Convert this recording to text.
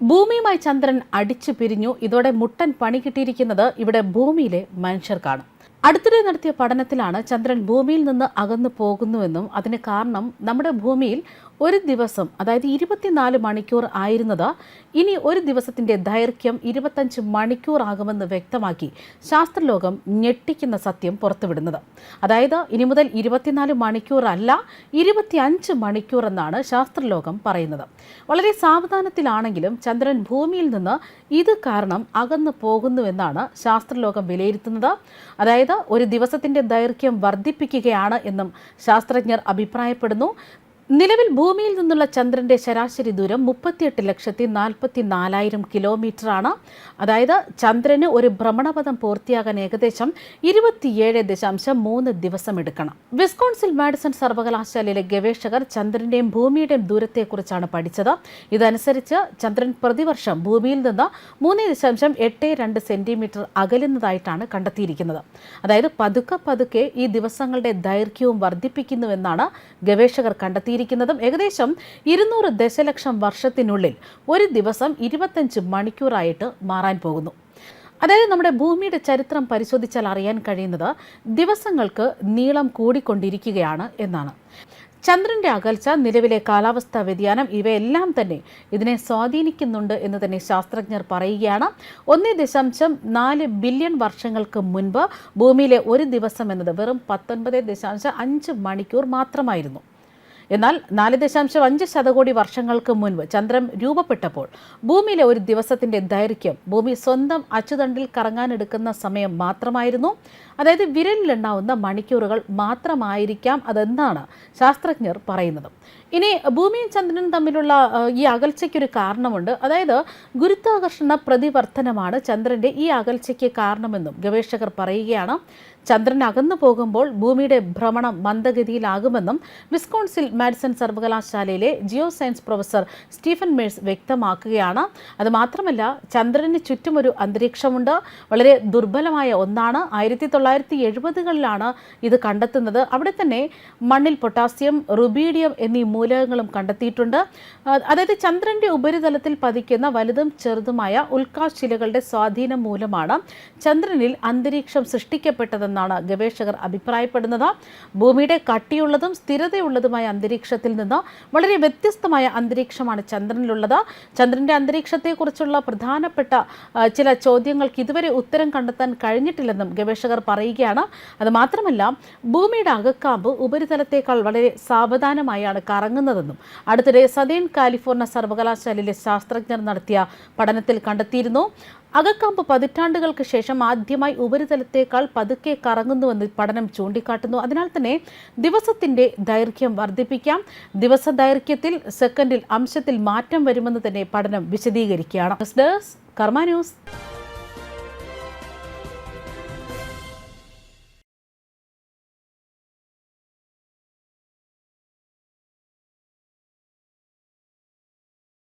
ഭൂമിയുമായി ചന്ദ്രൻ അടിച്ചു പിരിഞ്ഞു. ഇതോടെ മുട്ടൻ പണി കിട്ടിയിരിക്കുന്നത് ഇവിടെ ഭൂമിയിലെ മനുഷ്യർക്കാണ്. അടുത്തിടെ നടത്തിയ പഠനത്തിലാണ് ചന്ദ്രൻ ഭൂമിയിൽ നിന്ന് അകന്നു പോകുന്നുവെന്നും അതിന് കാരണം നമ്മുടെ ഭൂമിയിൽ ഒരു ദിവസം അതായത് ഇരുപത്തിനാല് മണിക്കൂർ ആയിരുന്നത് ഇനി ഒരു ദിവസത്തിന്റെ ദൈർഘ്യം ഇരുപത്തഞ്ച് മണിക്കൂർ ആകുമെന്ന് വ്യക്തമാക്കി ശാസ്ത്രലോകം ഞെട്ടിക്കുന്ന സത്യം പുറത്തുവിടുന്നത്. അതായത് ഇനി മുതൽ ഇരുപത്തിനാല് മണിക്കൂർ അല്ല ഇരുപത്തിയഞ്ച് മണിക്കൂർ എന്നാണ് ശാസ്ത്രലോകം പറയുന്നത്. വളരെ സാവധാനത്തിലാണെങ്കിലും ചന്ദ്രൻ ഭൂമിയിൽ നിന്ന് ഇത് കാരണം അകന്നു പോകുന്നുവെന്നാണ് ശാസ്ത്രലോകം വിലയിരുത്തുന്നത്. അതായത് ഒരു ദിവസത്തിന്റെ ദൈർഘ്യം വർദ്ധിപ്പിക്കുകയാണ് എന്നും ശാസ്ത്രജ്ഞർ അഭിപ്രായപ്പെടുന്നു. നിലവിൽ ഭൂമിയിൽ നിന്നുള്ള ചന്ദ്രന്റെ ശരാശരി ദൂരം മുപ്പത്തിയെട്ട് ലക്ഷത്തി നാൽപ്പത്തി നാലായിരം കിലോമീറ്ററാണ്. അതായത് ചന്ദ്രന് ഒരു ഭ്രമണപഥം പൂർത്തിയാകാൻ ഏകദേശം ഇരുപത്തിയേഴ് ദശാംശം മൂന്ന് ദിവസം എടുക്കണം വിസ്കോൺസിൽ മാഡിസൺ സർവകലാശാലയിലെ ഗവേഷകർ ചന്ദ്രന്റെയും ഭൂമിയുടെയും ദൂരത്തെക്കുറിച്ചാണ് പഠിച്ചത്. ഇതനുസരിച്ച് ചന്ദ്രൻ പ്രതിവർഷം ഭൂമിയിൽ നിന്ന് മൂന്ന് ദശാംശം എട്ട് രണ്ട് സെന്റിമീറ്റർ അകലുന്നതായിട്ടാണ് കണ്ടെത്തിയിരിക്കുന്നത്. അതായത് പതുക്കെ പതുക്കെ ഈ ദിവസങ്ങളുടെ ദൈർഘ്യവും വർദ്ധിപ്പിക്കുന്നുവെന്നാണ് ഗവേഷകർ കണ്ടെത്തിയിരിക്കുന്നതും ഏകദേശം ഇരുന്നൂറ് ദശലക്ഷം വർഷത്തിനുള്ളിൽ ഒരു ദിവസം ഇരുപത്തഞ്ച് മണിക്കൂറായിട്ട് മാറാൻ പോകുന്നു. അതായത് നമ്മുടെ ഭൂമിയുടെ ചരിത്രം പരിശോധിച്ചാൽ അറിയാൻ കഴിയുന്നത് ദിവസങ്ങൾക്ക് നീളം കൂടിക്കൊണ്ടിരിക്കുകയാണ് എന്നാണ്. ചന്ദ്രന്റെ അകൽച്ച നിലവിലെ കാലാവസ്ഥാ വ്യതിയാനം ഇവയെല്ലാം തന്നെ ഇതിനെ സ്വാധീനിക്കുന്നുണ്ട് എന്ന് തന്നെ ശാസ്ത്രജ്ഞർ പറയുകയാണ്. ഒന്നേ ദശാംശം നാല് ബില്യൺ വർഷങ്ങൾക്ക് മുൻപ് ഭൂമിയിലെ ഒരു ദിവസം എന്നത് വെറും പത്തൊൻപത് ദശാംശം അഞ്ച് മണിക്കൂർ മാത്രമായിരുന്നു. എന്നാൽ നാല് ദശാംശം അഞ്ച് ശതകോടി വർഷങ്ങൾക്ക് മുൻപ് ചന്ദ്രൻ രൂപപ്പെട്ടപ്പോൾ ഭൂമിയിലെ ഒരു ദിവസത്തിന്റെ ദൈർഘ്യം ഭൂമി സ്വന്തം അച്ചുതണ്ടിൽ കറങ്ങാനെടുക്കുന്ന സമയം മാത്രമായിരുന്നു. അതായത് വിരലിലെണ്ണാവുന്ന മണിക്കൂറുകൾ മാത്രമായിരിക്കാം അതെന്നാണ് ശാസ്ത്രജ്ഞർ പറയുന്നത്. ഇനി ഭൂമിയും ചന്ദ്രനും തമ്മിലുള്ള ഈ അകൽച്ചയ്ക്കൊരു കാരണമുണ്ട്. അതായത് ഗുരുത്വാകർഷണ പ്രതിവർത്തനമാണ് ചന്ദ്രന്റെ ഈ അകൽച്ചയ്ക്ക് കാരണമെന്നും ഗവേഷകർ പറയുകയാണ്. ചന്ദ്രൻ അകന്നു പോകുമ്പോൾ ഭൂമിയുടെ ഭ്രമണം മന്ദഗതിയിലാകുമെന്നും വിസ്കോൺസിൽ മാഡിസൺ സർവകലാശാലയിലെ geo science professor Stephen Meyers വ്യക്തമാക്കുകയാണ്. അത് മാത്രമല്ല ചന്ദ്രന് ചുറ്റുമൊരു അന്തരീക്ഷമുണ്ട്. വളരെ ദുർബലമായ ഒന്നാണ്. ആയിരത്തി തൊള്ളായിരത്തി എഴുപതുകളിലാണ് ഇത് കണ്ടെത്തുന്നത്. അവിടെ തന്നെ മണ്ണിൽ പൊട്ടാസ്യം റുബീഡിയം എന്നീ മൂലകങ്ങളും കണ്ടെത്തിയിട്ടുണ്ട്. അതായത് ചന്ദ്രന്റെ ഉപരിതലത്തിൽ പതിക്കുന്ന വലുതും ചെറുതുമായ ഉൽക്കാശിലകളുടെ സ്വാധീനം മൂലമാണ് ചന്ദ്രനിൽ അന്തരീക്ഷം സൃഷ്ടിക്കപ്പെട്ടതെന്നാണ് ഗവേഷകർ അഭിപ്രായപ്പെടുന്നത്. ഭൂമിയുടെ കട്ടിയുള്ളതും സ്ഥിരതയുള്ളതുമായ അന്തരീക്ഷത്തിൽ നിന്ന് വളരെ വ്യത്യസ്തമായ അന്തരീക്ഷമാണ് ചന്ദ്രനിലുള്ളത്. ചന്ദ്രന്റെ അന്തരീക്ഷത്തെക്കുറിച്ചുള്ള പ്രധാനപ്പെട്ട ചില ചോദ്യങ്ങൾക്ക് ഇതുവരെ ഉത്തരം കണ്ടെത്താൻ കഴിഞ്ഞിട്ടില്ലെന്നും ഗവേഷകർ പറയുകയാണ്. അത് മാത്രമല്ല ഭൂമിയുടെ അകക്കാമ്പ് ഉപരിതലത്തേക്കാൾ വളരെ സാവധാനമായാണ് കറങ്ങുന്നതെന്നും അടുത്തിടെ സദേൺ കാലിഫോർണിയ സർവകലാശാലയിലെ ശാസ്ത്രജ്ഞർ നടത്തിയ പഠനത്തിൽ കണ്ടെത്തിയിരുന്നു. അകക്കാമ്പ് പതിറ്റാണ്ടുകൾക്ക് ശേഷം ആദ്യമായി ഉപരിതലത്തേക്കാൾ പതുക്കെ കറങ്ങുന്നുവെന്ന് പഠനം ചൂണ്ടിക്കാട്ടുന്നു. അതിനാൽ തന്നെ ദിവസത്തിന്റെ ദൈർഘ്യം വർദ്ധിപ്പിക്കാം. ദിവസ ദൈർഘ്യത്തിൽ സെക്കൻഡിൽ അംശത്തിൽ മാറ്റം വരുമെന്ന് തന്നെ പഠനം വിശദീകരിക്കുകയാണ്. News desk Karma news.